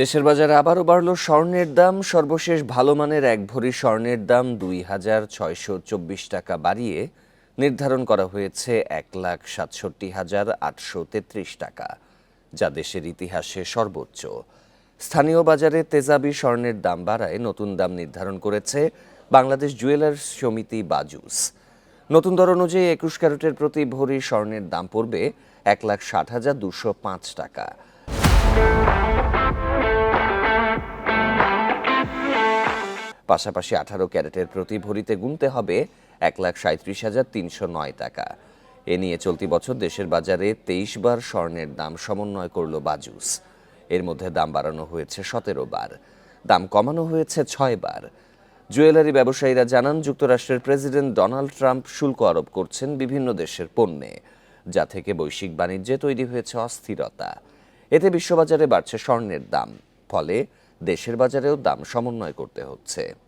দেশের বাজারে আবারও বাড়ল স্বর্ণের দাম। সর্বশেষ ভালো মানের এক ভরি স্বর্ণের দাম দুই হাজার ছয়শো চব্বিশ টাকা বাড়িয়ে নির্ধারণ করা হয়েছে এক লাখ সাতষট্টি হাজার আটশো তেত্রিশ টাকা, যা দেশের ইতিহাসে সর্বোচ্চ। স্থানীয় বাজারে তেজাবি স্বর্ণের দাম বাড়ায় নতুন দাম নির্ধারণ করেছে বাংলাদেশ জুয়েলার্স সমিতি বাজুস। নতুন দর অনুযায়ী একুশ ক্যারেটের প্রতি ভরি স্বর্ণের দাম পড়বে এক লাখ ষাট হাজার দুশো পাঁচ টাকা। পাশাপাশি আঠারো ক্যারেটের প্রতি ভরিতে গুনতে হবে এক লাখ সাঁত্রিশ হাজার তিনশো নয় টাকা। এ নিয়ে চলতি বছর দেশের বাজারে তেইশ বার স্বর্ণের দাম সমন্বয় করল বাজুস। এর মধ্যে দাম বাড়ানো হয়েছে সতেরো বার। দাম কমানো হয়েছে ছয় বার। জুয়েলারি ব্যবসায়ীরা জানান, যুক্তরাষ্ট্রের প্রেসিডেন্ট ডোনাল্ড ট্রাম্প শুল্ক আরোপ করছেন বিভিন্ন দেশের পণ্যে, যা থেকে বৈশ্বিক বাণিজ্যে তৈরি হয়েছে অস্থিরতা। এতে বিশ্ববাজারে বাড়ছে স্বর্ণের দাম। ফলে দেশের বাজারেও দাম সমন্বয় করতে হচ্ছে।